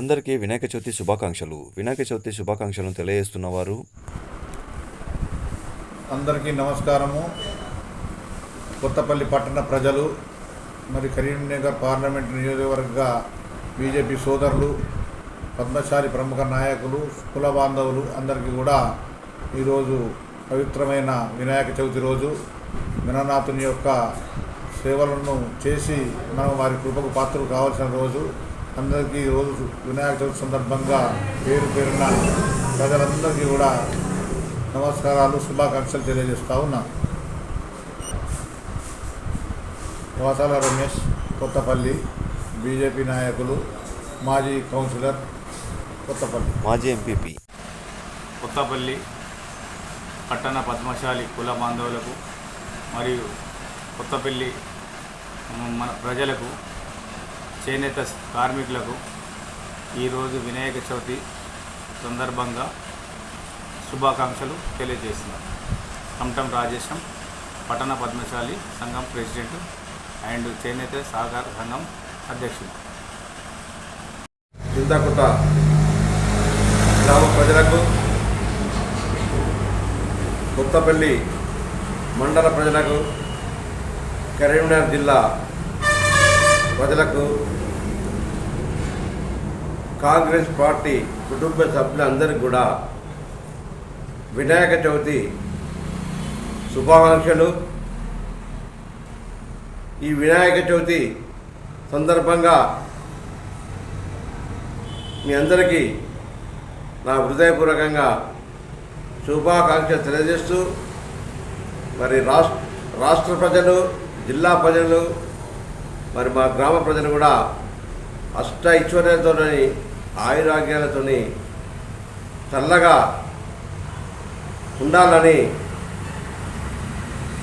అందరికీ వినాయక చవితి శుభాకాంక్షలు. వినాయక చవితి శుభాకాంక్షలను తెలియజేస్తున్న వారు అందరికీ నమస్కారము. కొత్తపల్లి పట్టణ ప్రజలు మరి కరీంనగర్ పార్లమెంట్ నియోజకవర్గ బీజేపీ సోదరులు పద్మశాలి ప్రముఖ నాయకులు కుల బాంధవులు అందరికీ కూడా ఈరోజు పవిత్రమైన వినాయక చవితి రోజు. గణనాథుని యొక్క సేవలను చేసి మనం వారి కృపకు పాత్రలు కావాల్సిన రోజు అందరికీ రోజు వినాయక చవితి సందర్భంగా పేరు పేరున ప్రజలందరికీ కూడా నమస్కారాలు శుభాకాంక్షలు తెలియజేస్తా ఉన్నాను వాసాల రమేష్ కొత్తపల్లి బీజేపీ నాయకులు మాజీ కౌన్సిలర్ కొత్తపల్లి. మాజీ ఎంపీపీ. కొత్తపల్లి పట్టణ పద్మశాలి కుల బాంధవులకు మరియు కొత్తపల్లి మన ప్రజలకు చేనేత కార్మికులకు ఈరోజు వినాయక చవితి సందర్భంగా శుభాకాంక్షలు తెలియజేస్తున్నారు కమటం రాజేశం పట్టణ పద్మశాలి సంఘం ప్రెసిడెంట్ అండ్ చేనేత సహకార సంఘం అధ్యక్షుడు. చింతకుట గ్రామ ప్రజలకు కొత్తపల్లి మండల ప్రజలకు కరీంనగర్ జిల్లా ప్రజలకు కాంగ్రెస్ పార్టీ కుటుంబ సభ్యులందరికీ కూడా వినాయక చవితి శుభాకాంక్షలు. ఈ వినాయక చవితి సందర్భంగా మీ అందరికీ నా హృదయపూర్వకంగా శుభాకాంక్షలు తెలియజేస్తూ మరి రాష్ట్ర రాష్ట్ర ప్రజలు జిల్లా ప్రజలు మరి మా గ్రామ ప్రజలు కూడా అష్ట ఐశ్వర్యాలతోని ఆయురాగ్యాలతోని చల్లగా ఉండాలని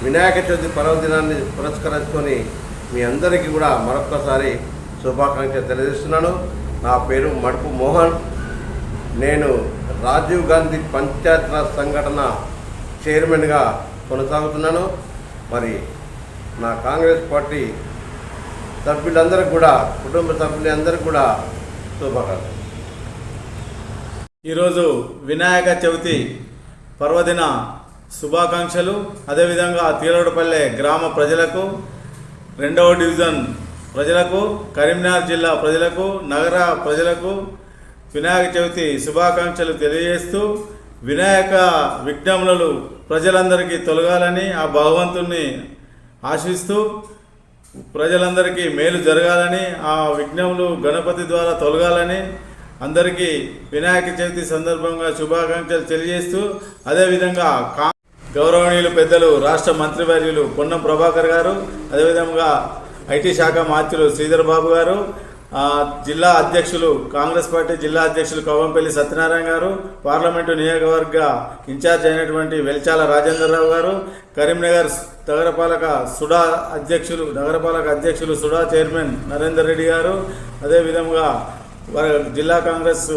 వినాయక చవితి పర్వదినాన్ని పురస్కరించుకొని మీ అందరికీ కూడా మరొక్కసారి శుభాకాంక్షలు తెలియజేస్తున్నాను. నా పేరు మడుపు మోహన్. నేను రాజీవ్ గాంధీ పంచాయతీరాజ్ సంఘటన చైర్మన్గా కొనసాగుతున్నాను. మరి నా కాంగ్రెస్ పార్టీ సభ్యులందరికీ కూడా కుటుంబ సభ్యులందరికీ కూడా శుభాకాంక్షలు. ఈరోజు వినాయక చవితి పర్వదిన శుభాకాంక్షలు. అదేవిధంగా తీరడపల్లె గ్రామ ప్రజలకు రెండవ డివిజన్ ప్రజలకు కరీంనగర్ జిల్లా ప్రజలకు నగర ప్రజలకు వినాయక చవితి శుభాకాంక్షలు తెలియజేస్తూ వినాయక విఘ్నములను ప్రజలందరికీ తొలగాలని ఆ భగవంతుణ్ణి ఆశిస్తూ ప్రజలందరికీ మేలు జరగాలని ఆ విఘ్నములు గణపతి ద్వారా తొలగాలని అందరికీ వినాయక చవితి సందర్భంగా శుభాకాంక్షలు తెలియజేస్తూ అదేవిధంగా కా గౌరవనీయులు పెద్దలు రాష్ట్ర మంత్రివర్యులు పొన్నం ప్రభాకర్ గారు అదేవిధంగా ఐటీ శాఖ మాత్రులు శ్రీధర్ బాబు గారు జిల్లా అధ్యక్షులు కాంగ్రెస్ పార్టీ జిల్లా అధ్యక్షులు కవ్వంపల్లి సత్యనారాయణ గారు పార్లమెంటు నియోజకవర్గ ఇన్ఛార్జ్ అయినటువంటి వెల్చాల రాజేంద్రరావు గారు కరీంనగర్ నగరపాలక సుడా అధ్యక్షులు నగరపాలక అధ్యక్షులు సుడా చైర్మన్ నరేందర్ రెడ్డి గారు అదేవిధంగా జిల్లా కాంగ్రెస్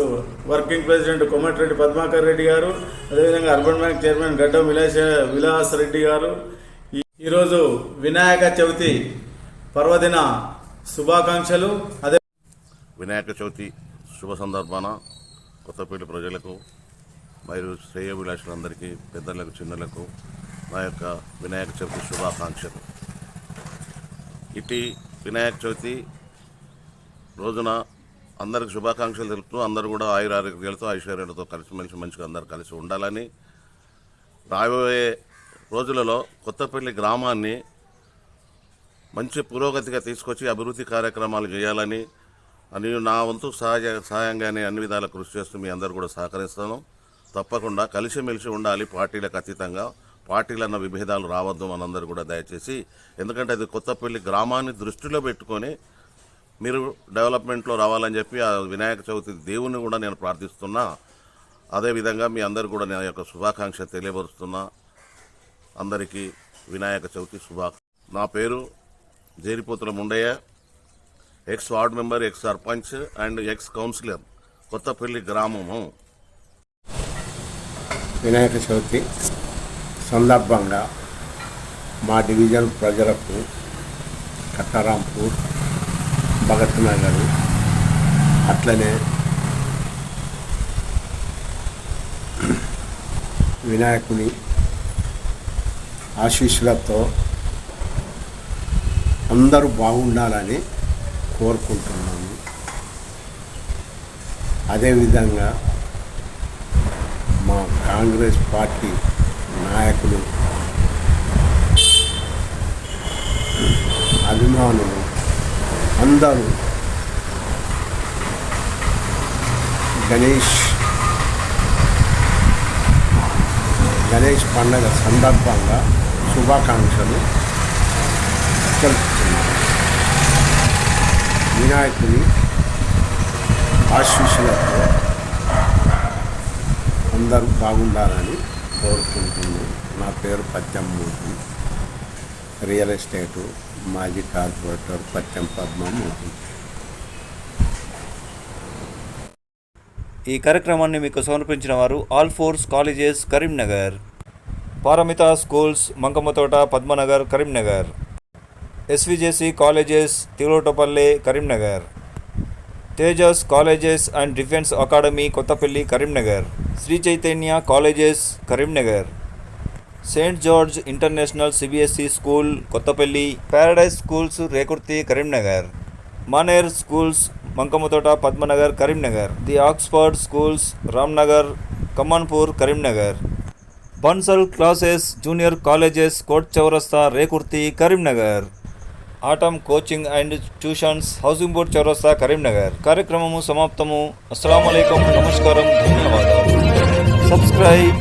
వర్కింగ్ ప్రెసిడెంట్ కోమటిరెడ్డి పద్మాకర్ రెడ్డి గారు అదేవిధంగా అర్బన్ బ్యాంక్ చైర్మన్ గడ్డం విలాస విలాస్ రెడ్డి గారు. ఈరోజు వినాయక చవితి పర్వదిన శుభాకాంక్షలు. అదే వినాయక చవితి శుభ సందర్భాన కొత్తపల్లి ప్రజలకు మరియు శ్రేయోభిలాషులందరికీ పెద్దలకు చిన్నలకు నా యొక్క వినాయక చవితి శుభాకాంక్షలు. ఇటీ వినాయక చవితి రోజున అందరికి శుభాకాంక్షలు తెలుపుతూ అందరూ కూడా ఆయురారోగ్యాలతో ఐశ్వర్యాలతో కలిసిమెలిసి మంచిగా అందరు కలిసి ఉండాలని రాబోయే రోజులలో కొత్తపల్లి గ్రామాన్ని మంచి పురోగతిగా తీసుకొచ్చి అభివృద్ధి కార్యక్రమాలు చేయాలని అని నా వంతు సహాయ సహాయంగానే అన్ని విధాల కృషి చేస్తూ మీ అందరు కూడా సహకరిస్తాను. తప్పకుండా కలిసిమెలిసి ఉండాలి పార్టీలకు అతీతంగా. పార్టీలన్న విభేదాలు రావద్దు మనందరూ కూడా దయచేసి. ఎందుకంటే అది కొత్తపల్లి గ్రామాన్ని దృష్టిలో పెట్టుకొని మీరు డెవలప్మెంట్లో రావాలని చెప్పి ఆ వినాయక చవితి దేవుణ్ణి కూడా నేను ప్రార్థిస్తున్నా. అదేవిధంగా మీ అందరు కూడా నా యొక్క శుభాకాంక్ష తెలియపరుస్తున్నా. అందరికీ వినాయక చవితి శుభా నా పేరు Jeripothula Mundayya. Ex ward member ex sarpanch and ex councillor Kothapalli గ్రామము వినాయక చవితి సందర్భంగా మా డివిజన్ ప్రజలకు కట్టారాంపూర్ భగత్ నగర్ అట్లనే వినాయకుని ఆశీస్సులతో అందరూ బాగుండాలని కోరుకుంటున్నాము అదేవిధంగా మా కాంగ్రెస్ పార్టీ నాయకులు అభిమానులు అందరూ గణేష్ గణేష్ పండగ సందర్భంగా శుభాకాంక్షలు తెలుపుతున్నాను. వినాయకుని ఆశీస్సులతో అందరూ బాగుండాలని కోరుకుంటున్నాను. నా పేరు పచ్చమ్మూర్తి. రియల్ ఎస్టేటు మాజీ కార్పొరేటర్ పచ్చం పద్మమూర్తి. ఈ కార్యక్రమాన్ని మీకు సమర్పించిన వారు Alphores colleges Karimnagar. Paramita schools Mankammathota Padmanagar Karimnagar. SVJC colleges Tilotapalle Karimnagar Tejas colleges and defence academy Kothapalli Karimnagar Shri Chaitanya colleges Karimnagar Saint George International CBSE school Kothapalli Paradise schools Rekurthi Karimnagar Maner schools Mankammathota Padmanagar Karimnagar the Oxford schools Ramnagar Kamanpur Karimnagar Bansal classes junior colleges court Chowrasta Rekurthi Karimnagar Atom coaching and tuitions housing board Chowrasta Karimnagar. కార్యక్రమము సమాప్తము. అస్సలం నమస్కారం. ధన్యవాదాలు. Subscribe.